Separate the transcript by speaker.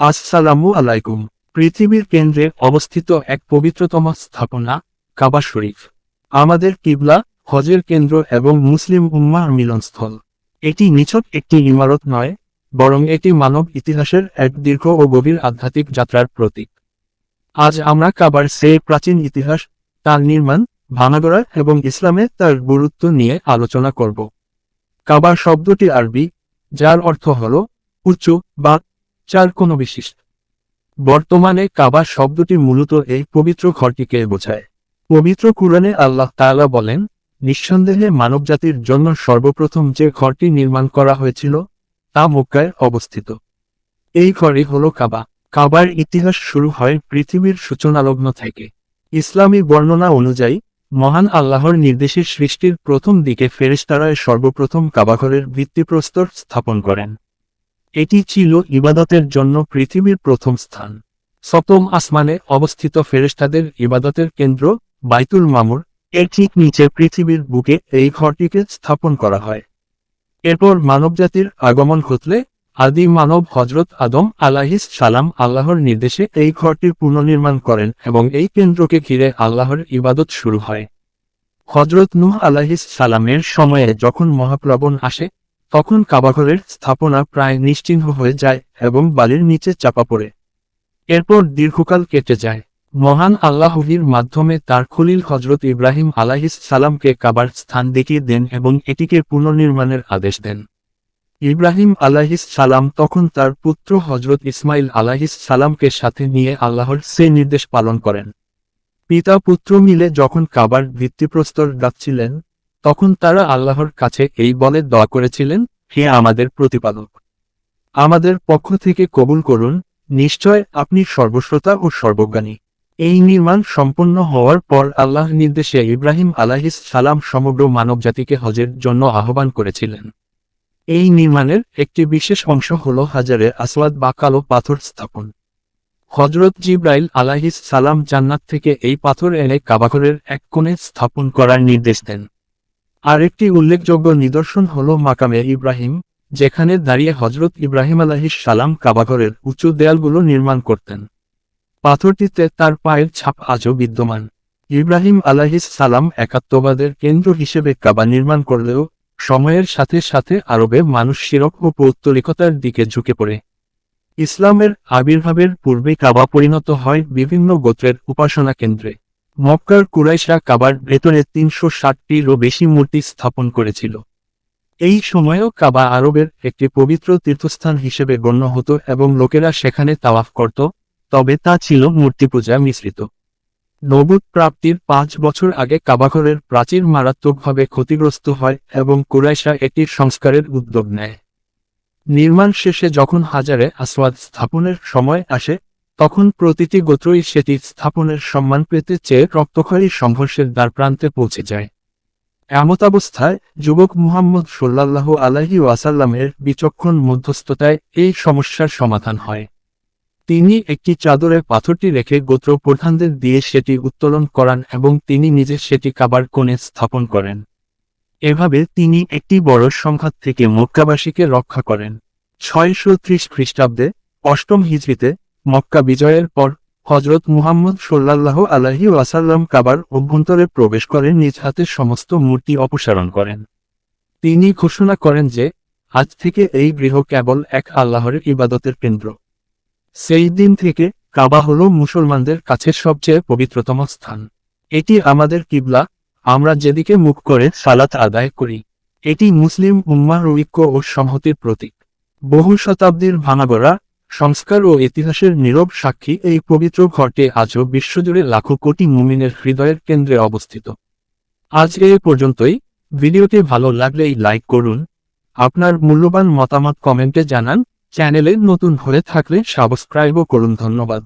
Speaker 1: আসসালামু আলাইকুম। পৃথিবীর কেন্দ্রে অবস্থিত এক পবিত্রতম স্থাপনা, কাবা শরীফ। আমাদের কিবলা, হজের কেন্দ্র এবং মুসলিম উম্মার মিলনস্থল। এটি নিছক একটি ইমারত নয়, বরং এটি মানব ইতিহাসের এক দীর্ঘ ও গভীর আধ্যাত্মিক যাত্রার প্রতীক। আজ আমরা কাবার সে প্রাচীন ইতিহাস, তার নির্মাণ ভাঙাগড়া এবং ইসলামে তার গুরুত্ব নিয়ে আলোচনা করব। কাবার শব্দটি আরবি, যার অর্থ হল উচ্চ বা চার কোনো বিশিষ্ট। বর্তমানে কাবা শব্দটি মূলত এই পবিত্র ঘরটিকে বোঝায়। পবিত্র কুরআনে আল্লাহ তাআলা বলেন, নিঃসন্দেহে মানবজাতির জন্য সর্বপ্রথম যে ঘরটি নির্মাণ করা হয়েছিল, তা মক্কায় অবস্থিত। এই ঘরই হল কাবা। কাবার ইতিহাস শুরু হয় পৃথিবীর সূচনালগ্ন থেকে। ইসলামী বর্ণনা অনুযায়ী, মহান আল্লাহর নির্দেশে সৃষ্টির প্রথম দিকে ফেরেশতারায় সর্বপ্রথম কাবাঘরের ভিত্তিপ্রস্তর স্থাপন করেন। এটি ছিল ইবাদতের জন্য পৃথিবীর প্রথম স্থান। সপ্তম আসমানে অবস্থিত ফেরেশতাদের ইবাদতের কেন্দ্র বাইতুল মামুর। এর ঠিক নিচে পৃথিবীর বুকে এই ঘরটিকে স্থাপন করা হয়। এরপর মানবজাতির আগমন ঘটলে আদি মানব হজরত আদম আলাহিস সালাম আল্লাহর নির্দেশে এই ঘরটির পুনর্নির্মাণ করেন এবং এই কেন্দ্রকে ঘিরে আল্লাহর ইবাদত শুরু হয়। হজরত নূহ আলাহিস সালামের সময়ে যখন মহাপ্লাবন আসে তখন কাবাঘরের স্থাপনা প্রায় নিশ্চিহ্ন হয়ে যায় এবং বালির নিচে চাপা পড়ে। এরপর দীর্ঘকাল কেটে যায়। মহান আল্লাহবির মাধ্যমে তার খলিল হজরত ইব্রাহিম আলাহিস সালামকে কাবার স্থান দেখিয়ে দেন এবং এটিকে পুনর্নির্মাণের আদেশ দেন। ইব্রাহিম আলাহিস সালাম তখন তার পুত্র হজরত ইসমাইল আলাহিস সালামকে সাথে নিয়ে আল্লাহর সে নির্দেশ পালন করেন। পিতা পুত্র মিলে যখন কাবার ভিত্তিপ্রস্তর ডাকছিলেন তখন তারা আল্লাহর কাছে এই বলে দোয়া করেছিলেন, হে আমাদের প্রতিপালক, আমাদের পক্ষ থেকে কবুল করুন, নিশ্চয় আপনি সর্বশ্রোতা ও সর্বজ্ঞানী। এই নির্মাণ সম্পন্ন হওয়ার পর আল্লাহ নির্দেশে ইব্রাহিম আলাহিস সালাম সমগ্র মানবজাতিকে হজের জন্য আহ্বান করেছিলেন। এই নির্মাণের একটি বিশেষ অংশ হল হাজারে আসওয়াদ বা কালো পাথর স্থাপন। হজরত জিব্রাইল আলাহিস সালাম জান্নাত থেকে এই পাথর এনে কাবাঘরের এক কোণে স্থাপন করার নির্দেশ দেন। আরেকটি উল্লেখযোগ্য নিদর্শন হল মাকামে ইব্রাহিম, যেখানে দাঁড়িয়ে হজরত ইব্রাহিম আলাহিস সালাম কাবাঘরের উঁচু দেয়ালগুলো নির্মাণ করতেন। পাথরটিতে তার পায়ের ছাপ আজও বিদ্যমান। ইব্রাহিম আলাহিস সালাম একাত্মবাদের কেন্দ্র হিসেবে কাবা নির্মাণ করলেও, সময়ের সাথে সাথে আরবে মানুষ শিরক ও পৌত্তলিকতার দিকে ঝুঁকে পড়ে। ইসলামের আবির্ভাবের পূর্বে কাবা পরিণত হয় বিভিন্ন গোত্রের উপাসনা কেন্দ্রে। মক্কার কুরাইশরা কাবার ভেতরে তিনশো ষাটটিরও বেশি মূর্তি স্থাপন করেছিল। এই সময়েও কাবা আরবের একটি পবিত্র তীর্থস্থান হিসেবে গণ্য হতো এবং লোকেরা সেখানে তাওয়াফ করত, তবে তা ছিল মূর্তি পূজা মিশ্রিত। নবুদ প্রাপ্তির পাঁচ বছর আগে কাবাঘরের প্রাচীর মারাত্মকভাবে ক্ষতিগ্রস্ত হয় এবং কুরাইশরা এটির সংস্কারের উদ্যোগ নেয়। নির্মাণ শেষে যখন হাজারে আসওয়াদ স্থাপনের সময় আসে তখন প্রতিটি গোত্রই সেটি স্থাপনের সম্মান পেতে চেয়ে রক্তক্ষয়ী সংঘর্ষের দ্বারপ্রান্তে পৌঁছে যায়। এমতাবস্থায় যুবক মুহাম্মদ সোল্লাল্লাহু আলাহি ওয়াসাল্লামের বিচক্ষণ মধ্যস্থতায় এই সমস্যার সমাধান হয়। তিনি একটি চাদরে পাথরটি রেখে গোত্র প্রধানদের দিয়ে সেটি উত্তোলন করান এবং তিনি নিজে সেটি কাবার কোণে স্থাপন করেন। এভাবে তিনি একটি বড় সংঘাত থেকে মক্কাবাসীকে রক্ষা করেন। ছয়শো ত্রিশ খ্রিস্টাব্দে অষ্টম হিজড়িতে মক্কা বিজয়ের পর হজরত মুহাম্মদ সোল্লাল্লাহ আলাহি ওয়াসাল্লাম কাবার অভ্যন্তরে প্রবেশ করে নিজ হাতে সমস্ত মূর্তি অপসারণ করেন। তিনি ঘোষণা করেন যে, আজ থেকে এই গৃহ কেবল এক আল্লাহর ইবাদতের কেন্দ্র। সেই দিন থেকে কাবা হল মুসলমানদের কাছে সবচেয়ে পবিত্রতম স্থান। এটি আমাদের কিবলা, আমরা যেদিকে মুখ করে সালাত আদায় করি। এটি মুসলিম উম্মার ঐক্য ও সংহতির প্রতীক। বহু শতাব্দীর ভাঙাগড়া সংস্কার ও ইতিহাসের নীরব সাক্ষী এই পবিত্র ঘরটি আজও বিশ্বজুড়ে লাখো কোটি মুমিনের হৃদয়ের কেন্দ্রে অবস্থিত। আজ এ পর্যন্তই। ভিডিওটি ভালো লাগলে লাইক করুন। আপনার মূল্যবান মতামত কমেন্টে জানান। চ্যানেলে নতুন হয়ে থাকলে সাবস্ক্রাইবও করুন। ধন্যবাদ।